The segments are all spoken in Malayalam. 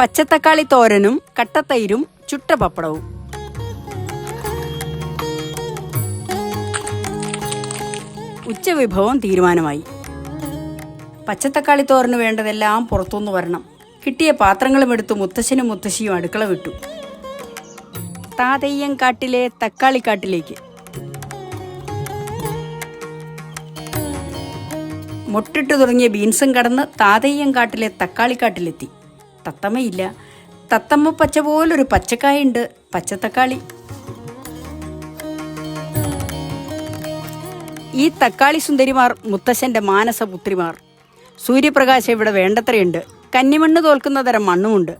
പച്ചത്തക്കാളി തോരനും കട്ടത്തൈരും ചുട്ട പപ്പടവും. ഉച്ചവിഭവം തീരുമാനമായി. പച്ചത്തക്കാളി തോരന് വേണ്ടതെല്ലാം പുറത്തുനിന്ന് വരണം. കിട്ടിയ പാത്രങ്ങളും എടുത്ത് മുത്തശ്ശനും മുത്തശ്ശിയും അടുക്കള വിട്ടു. താതയ്യം കാട്ടിലെ തക്കാളിക്കാട്ടിലേക്ക് മുട്ടിട്ട് തുടങ്ങിയ ബീൻസും കടന്ന് താതയ്യം കാട്ടിലെ തക്കാളിക്കാട്ടിലെത്തി തത്തമ്മയില്ല. തത്തമ്മ പച്ച പോലൊരു പച്ചക്കായുണ്ട്. പച്ചത്തക്കാളി. ഈ തക്കാളി സുന്ദരിമാർ മുത്തശ്ശന്റെ മാനസപുത്രിമാർ. സൂര്യപ്രകാശം ഇവിടെ വേണ്ടത്രയുണ്ട്. കന്നിമണ്ണ് തോൽക്കുന്ന തരം മണ്ണുമുണ്ട്.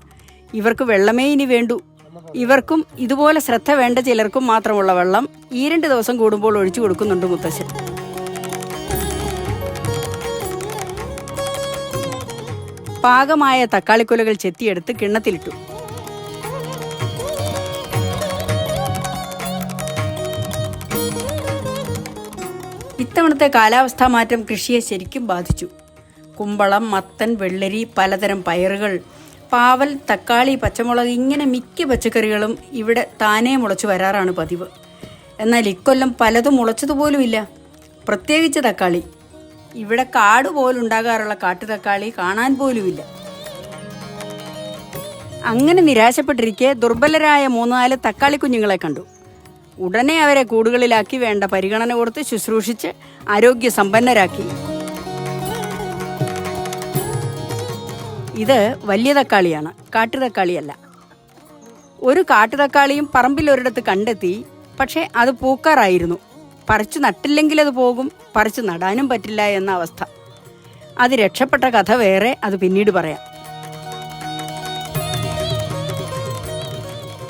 ഇവർക്ക് വെള്ളമേ ഇനി വേണ്ടു. ഇവർക്കും ഇതുപോലെ ശ്രദ്ധ വേണ്ട ചിലർക്കും മാത്രമുള്ള വെള്ളം ഈ രണ്ട് ദിവസം കൂടുമ്പോൾ ഒഴിച്ചു കൊടുക്കുന്നുണ്ട് മുത്തശ്ശൻ. പാകമായ തക്കാളിക്കുലകൾ ചെത്തിയെടുത്ത് കിണ്ണത്തിലിട്ടു. ഇത്തവണത്തെ കാലാവസ്ഥാ മാറ്റം കൃഷിയെ ശരിക്കും ബാധിച്ചു. കുമ്പളം മത്തൻ വെള്ളരി പലതരം പയറുകൾ പാവൽ തക്കാളി പച്ചമുളക് ഇങ്ങനെ മിക്ക പച്ചക്കറികളും ഇവിടെ താനേ മുളച്ചു വരാറാണ് പതിവ്. എന്നാൽ ഇക്കൊല്ലം പലതും മുളച്ചതുപോലുമില്ല. പ്രത്യേകിച്ച് തക്കാളി. ഇവിടെ കാട് പോലുണ്ടാകാറുള്ള കാട്ടുതക്കാളി കാണാൻ പോലുമില്ല. അങ്ങനെ നിരാശപ്പെട്ടിരിക്കെ ദുർബലരായ മൂന്നാൽ തക്കാളി കുഞ്ഞുങ്ങളെ കണ്ടു. ഉടനെ അവരെ കൂടുകളിലാക്കി വേണ്ട പരിഗണന കൊടുത്ത് ശുശ്രൂഷിച്ച് ആരോഗ്യ സമ്പന്നരാക്കി. ഇത് വലിയ തക്കാളിയാണ് കാട്ടുതക്കാളിയല്ല ഒരു കാട്ടുതക്കാളിയും പറമ്പിൽ ഒരിടത്ത് കണ്ടെത്തി പക്ഷേ അത് പൂക്കാറായിരുന്നു. പറിച്ചു നട്ടില്ലെങ്കിൽ അത് പോകും പറിച്ചു നടാനും പറ്റില്ല എന്ന അവസ്ഥ. അത് രക്ഷപ്പെട്ട കഥ വേറെ അത് പിന്നീട് പറയാം.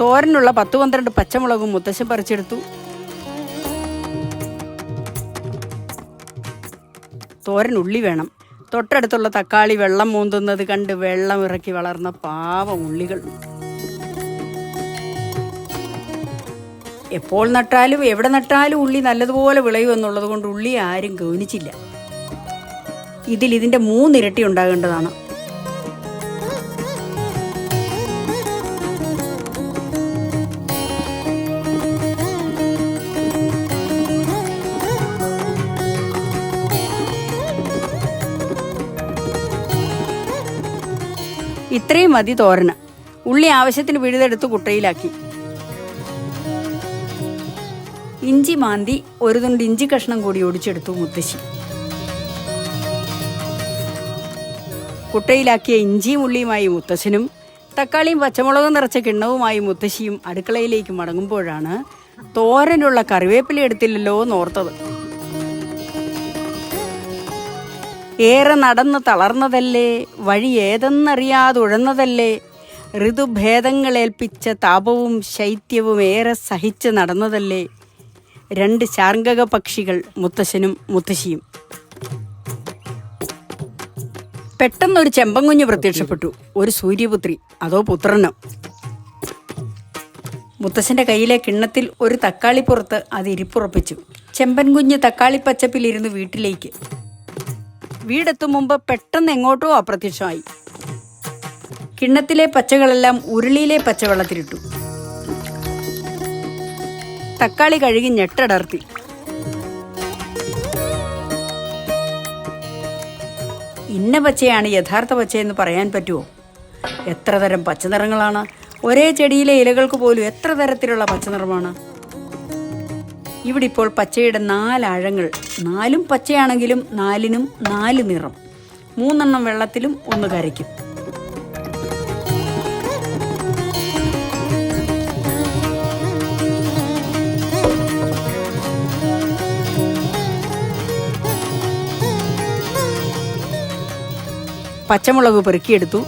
തോരനുള്ള പത്ത് പന്ത്രണ്ട് പച്ചമുളകും മുത്തശ്ശൻ പറിച്ചെടുത്തു. തോരൻ ഉള്ളി വേണം. തൊട്ടടുത്തുള്ള തക്കാളി വെള്ളം മൂന്തുന്നത് കണ്ട് വെള്ളം ഇറക്കി വളർന്ന പാവം ഉള്ളികൾ. എപ്പോൾ നട്ടാലും എവിടെ നട്ടാലും ഉള്ളി നല്ലതുപോലെ വിളയും എന്നുള്ളത് കൊണ്ട് ഉള്ളി ആരും ഗൗനിച്ചില്ല. ഇതിൽ ഇതിന്റെ മൂന്നിരട്ടി ഉണ്ടാകേണ്ടതാണ്. ഇത്രയും മതി തോരന്. ഉള്ളി ആവശ്യത്തിന് പിഴുതെടുത്ത് കുട്ടയിലാക്കി. ഇഞ്ചി മാന്തി ഒരു തുണ്ട് ഇഞ്ചി കഷ്ണം കൂടി ഒടിച്ചെടുത്തു മുത്തശ്ശി. കുട്ടയിലാക്കിയ ഇഞ്ചിയും ഉള്ളിയുമായി മുത്തശ്ശനും തക്കാളിയും പച്ചമുളകും നിറച്ച കിണ്ണവുമായി മുത്തശ്ശിയും അടുക്കളയിലേക്ക് മടങ്ങുമ്പോഴാണ് തോരനുള്ള കറിവേപ്പില എടുത്തില്ലല്ലോ എന്നോർത്തത്. ഏറെ നടന്ന് തളർന്നതല്ലേ വഴി ഏതെന്നറിയാതെ ഉഴന്നതല്ലേ ഋതുഭേദങ്ങളേൽപ്പിച്ച താപവും ശൈത്യവും ഏറെ സഹിച്ച് നടന്നതല്ലേ രണ്ട് ശാർങ്കക പക്ഷികൾ മുത്തശ്ശനും മുത്തശ്ശിയും. പെട്ടെന്നൊരു ചെമ്പൻകുഞ്ഞ് പ്രത്യക്ഷപ്പെട്ടു. ഒരു സൂര്യപുത്രി അതോ പുത്രനോ. മുത്തശ്ശന്റെ കയ്യിലെ കിണ്ണത്തിൽ ഒരു തക്കാളിപ്പുറത്ത് അത് ഇരിപ്പുറപ്പിച്ചു. ചെമ്പൻകുഞ്ഞ് തക്കാളിപ്പച്ചപ്പിലിരുന്ന് വീട്ടിലേക്ക്. വീടെത്തും മുമ്പ് പെട്ടെന്ന് എങ്ങോട്ടോ അപ്രത്യക്ഷമായി. കിണ്ണത്തിലെ പച്ചകളെല്ലാം ഉരുളിയിലെ പച്ചവെള്ളത്തിലിട്ടു. തക്കാളി കഴുകി ഞെട്ടടർത്തി. ഇന്ന പച്ചയാണ് യഥാർത്ഥ പച്ചയെന്ന് പറയാൻ പറ്റുമോ എത്ര തരം പച്ചനിറങ്ങളാണ് ഒരേ ചെടിയിലെ ഇലകൾക്ക് പോലും എത്ര തരത്തിലുള്ള പച്ചനിറമാണ് ഇവിടെ ഇപ്പോൾ പച്ചയുടെ നാലഴങ്ങൾ നാലും പച്ചയാണെങ്കിലും നാലിനും നാല് നിറം. മൂന്നെണ്ണം വെള്ളത്തിലും ഒന്ന് കരയ്ക്കും. പച്ചമുളക് പെറുക്കിയെടുത്തു.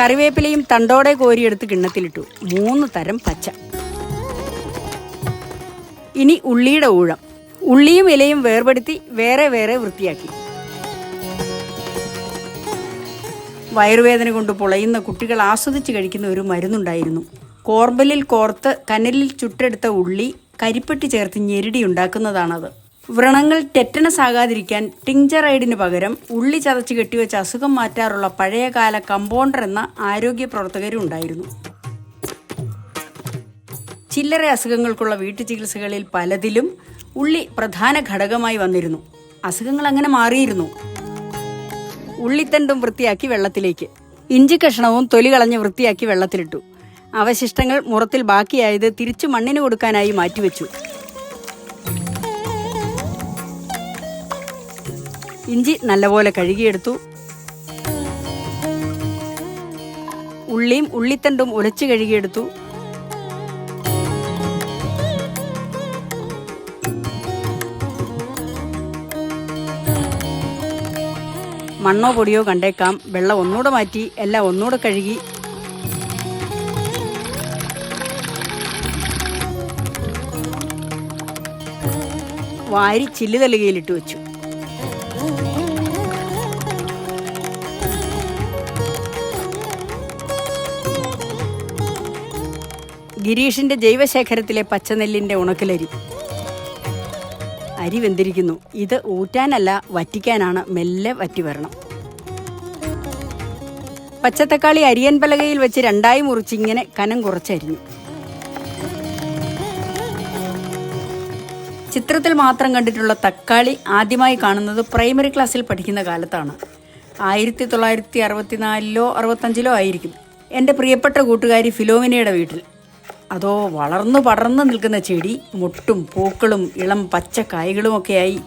കറിവേപ്പിലയും തണ്ടോടെ കോരിയെടുത്ത് കിണ്ണത്തിലിട്ടു. മൂന്ന് തരം പച്ച. ഇനി ഉള്ളിയുടെ ഊഴം. ഉള്ളിയും ഇലയും വേർപെടുത്തി വേറെ വേറെ വൃത്തിയാക്കി. വയറുവേദന കൊണ്ട് പുളയുന്ന കുട്ടികൾ ആസ്വദിച്ച് കഴിക്കുന്ന ഒരു മരുന്നുണ്ടായിരുന്നു. കോർബലിൽ കോർത്ത് കനലിൽ ചുട്ടെടുത്ത ഉള്ളി കരിപ്പെട്ടി ചേർത്ത് ഞെരുടി ഉണ്ടാക്കുന്നതാണത്. വ്രണങ്ങൾ ടെറ്റനസ് ആകാതിരിക്കാൻ ടിങ്ചറൈഡിന് പകരം ഉള്ളി ചതച്ച് കെട്ടിവെച്ച് അസുഖം മാറ്റാറുള്ള പഴയകാല കമ്പൗണ്ടർ എന്ന ആരോഗ്യ പ്രവർത്തകരും ഉണ്ടായിരുന്നു. ചില്ലറ അസുഖങ്ങൾക്കുള്ള വീട്ടു ചികിത്സകളിൽ പലതിലും ഉള്ളി പ്രധാന ഘടകമായി വന്നിരുന്നു. അസുഖങ്ങൾ അങ്ങനെ മാറിയിരുന്നു. ഉള്ളിത്തണ്ടും വൃത്തിയാക്കി വെള്ളത്തിലേക്ക്. ഇഞ്ചി കഷ്ണവും തൊലി കളഞ്ഞ് വൃത്തിയാക്കി വെള്ളത്തിലിട്ടു. അവശിഷ്ടങ്ങൾ മുറത്തിൽ ബാക്കിയായത് തിരിച്ചു മണ്ണിന് കൊടുക്കാനായി മാറ്റിവെച്ചു. ഇഞ്ചി നല്ലപോലെ കഴുകിയെടുത്തു. ഉള്ളിയും ഉള്ളിത്തണ്ടും ഉലച്ചു കഴുകിയെടുത്തു. മണ്ണോ പൊടിയോ കണ്ടേക്കാം. വെള്ളം ഒന്നുകൂടെ മാറ്റി എല്ലാം ഒന്നുകൂടെ കഴുകി. വാരി ചില്ലുതലുകയിലിട്ട് വെച്ചു. ഗിരീഷിന്റെ ജൈവശേഖരത്തിലെ പച്ചനെല്ലിന്റെ ഉണക്കലരി. അരി വെന്തിരിക്കുന്നു. ഇത് ഊറ്റാനല്ല വറ്റിക്കാനാണ് മെല്ലെ വറ്റി വരണം. പച്ചത്തക്കാളി അരിയൻ പലകയിൽ വെച്ച് രണ്ടായി മുറിച്ച് ഇങ്ങനെ കനം കുറച്ചരിഞ്ഞു. ചിത്രത്തിൽ മാത്രം കണ്ടിട്ടുള്ള തക്കാളി ആദ്യമായി കാണുന്നത് പ്രൈമറി ക്ലാസ്സിൽ പഠിക്കുന്ന കാലത്താണ്. ആയിരത്തി തൊള്ളായിരത്തി അറുപത്തിനാലിലോ അറുപത്തഞ്ചിലോ ആയിരിക്കും. എന്റെ പ്രിയപ്പെട്ട കൂട്ടുകാരി ഫിലോമിനയുടെ വീട്ടിൽ. അതോ വളർന്നു പടർന്നു നിൽക്കുന്ന ചെടി മുട്ടും പൂക്കളും ഇളം പച്ച കായ്കളുമൊക്കെയായി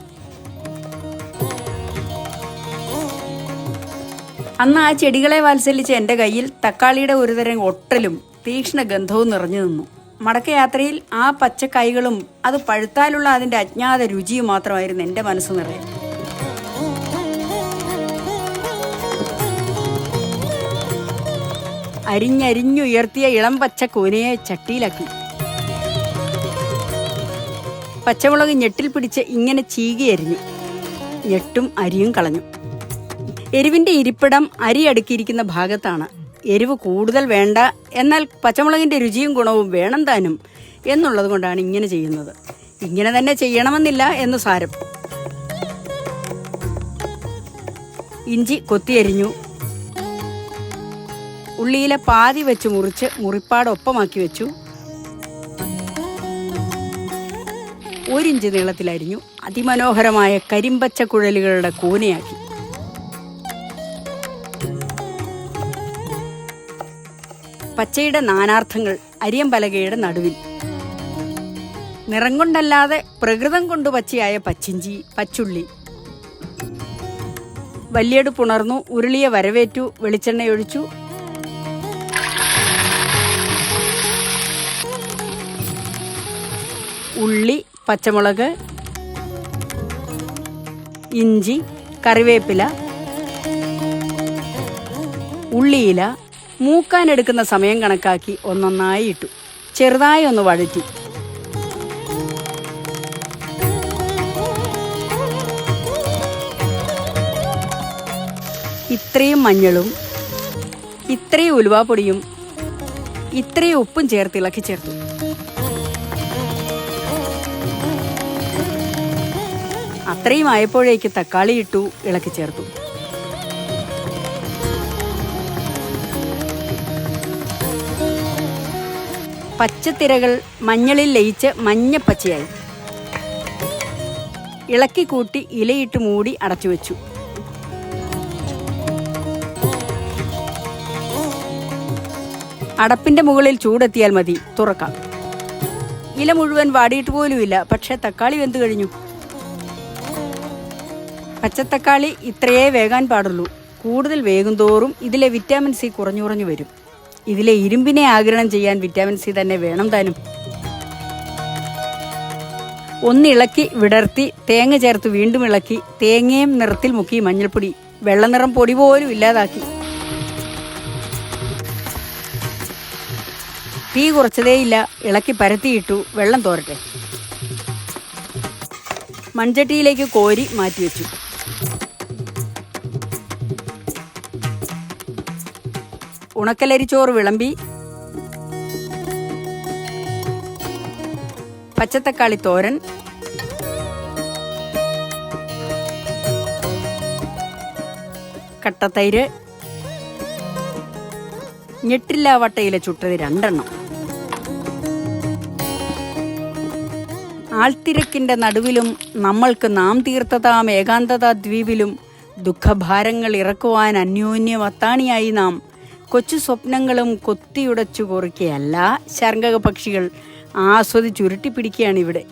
അന്ന് ആ ചെടികളെ വാത്സല്യിച്ച എന്റെ കയ്യിൽ തക്കാളിയുടെ ഒരുതരം ഒട്ടലും തീക്ഷ്ണ ഗന്ധവും നിറഞ്ഞു നിന്നു. മടക്കയാത്രയിൽ ആ പച്ചക്കായ്കളും അത് പഴുത്താലുള്ള അതിന്റെ അജ്ഞാത രുചിയും മാത്രമായിരുന്നു എന്റെ മനസ്സ് നിറയെ. അരിഞ്ഞരിഞ്ഞുയർത്തിയ ഇളം പച്ച കൂനയെ ചട്ടിയിലാക്കി. പച്ചമുളക് ഞെട്ടിൽ പിടിച്ച് ഇങ്ങനെ ചീകി എരിഞ്ഞു ഞെട്ടും അരിയും കളഞ്ഞു. എരിവിന്റെ ഇരിപ്പിടം അരി അടുക്കിയിരിക്കുന്ന ഭാഗത്താണ്. എരിവ് കൂടുതൽ വേണ്ട എന്നാൽ പച്ചമുളകിന്റെ രുചിയും ഗുണവും വേണം താനും എന്നുള്ളത് കൊണ്ടാണ് ഇങ്ങനെ ചെയ്യുന്നത്. ഇങ്ങനെ തന്നെ ചെയ്യണമെന്നില്ല എന്ന് സാരം. ഇഞ്ചി കൊത്തിയരിഞ്ഞു. ഉള്ളിയിലെ പാതി വെച്ച് മുറിച്ച് മുറിപ്പാട് ഒപ്പമാക്കി വെച്ചു ഒരിഞ്ച് നീളത്തിലരിഞ്ഞു അതിമനോഹരമായ കരിമ്പച്ച കുഴലുകളുടെ കൂനയാക്കി. പച്ചയുടെ നാനാർത്ഥങ്ങൾ അരിയമ്പലകയുടെ നടുവിൽ. നിറം കൊണ്ടല്ലാതെ പ്രകൃതം കൊണ്ട് പച്ചയായ പച്ചിഞ്ചി പച്ചുള്ളി. വല്യടുപ്പുണർന്നു ഉരുളിയെ വരവേറ്റു വെളിച്ചെണ്ണയൊഴിച്ചു. ഉള്ളി പച്ചമുളക് ഇഞ്ചി കറിവേപ്പില ഉള്ളിയില മൂക്കാനെടുക്കുന്ന സമയം കണക്കാക്കി ഒന്നൊന്നായി ഇട്ടു. ചെറുതായി ഒന്ന് വഴറ്റി. ഇത്രയും മഞ്ഞളും ഇത്രയും ഉലുവാപ്പൊടിയും ഇത്രയും ഉപ്പും ചേർത്ത് ഇളക്കി ചേർത്തു. അത്രയും ആയപ്പോഴേക്ക് തക്കാളി ഇട്ടു ഇളക്കി ചേർത്തു. പച്ചത്തിരകൾ മഞ്ഞളിൽ ലയിച്ച് മഞ്ഞപ്പച്ചയായി ഇളക്കി കൂട്ടി ഇലയിട്ട് മൂടി അടച്ചു വെച്ചു. അടപ്പിന്റെ മുകളിൽ ചൂടെത്തിയാൽ മതി തുറക്കാം. ഇല മുഴുവൻ വാടിയിട്ട് പോലുമില്ല പക്ഷേ തക്കാളി വെന്തു കഴിഞ്ഞു. പച്ചത്തക്കാളി ഇത്രയേ വേകാൻ പാടുള്ളൂ. കൂടുതൽ വേഗം വേകുന്തോറും ഇതിലെ വിറ്റാമിൻ സി കുറഞ്ഞു കുറഞ്ഞു വരും. ഇതിലെ ഇരുമ്പിനെ ആഗിരണം ചെയ്യാൻ വിറ്റാമിൻ സി തന്നെ വേണം താനും. ഒന്നിളക്കി വിടർത്തി തേങ്ങ ചേർത്ത് വീണ്ടും ഇളക്കി തേങ്ങയും നിറത്തിൽ മുക്കി മഞ്ഞൾപ്പൊടി വെള്ളനിറം പൊടി പോലും ഇല്ലാതാക്കി. തീ കുറച്ചതേയില്ല ഇളക്കി പരത്തിയിട്ടു വെള്ളം തോരട്ടെ. മൺചട്ടിയിലേക്ക് കോരി മാറ്റിവെച്ചു. ഉണക്കലരിച്ചോറ് വിളമ്പി. പച്ചത്തക്കാളി തോരൻ. കട്ടത്തൈര്. ഞെട്ടില്ല വട്ടയിലെ ചുട്ടത് രണ്ടെണ്ണം. ആൾത്തിരക്കിന്റെ നടുവിലും നമ്മൾക്ക് നാം തീർത്തതാം ഏകാന്തതാ ദ്വീപിലും ദുഃഖഭാരങ്ങൾ ഇറക്കുവാൻ അന്യോന്യ വത്താണിയായി നാം കൊച്ചു സ്വപ്നങ്ങളും കൊത്തിയുടച്ചു കുറിക്കുകയല്ല ശർങ്കക പക്ഷികൾ ആസ്വദിച്ചുരുട്ടിപ്പിടിക്കുകയാണ് ഇവിടെ.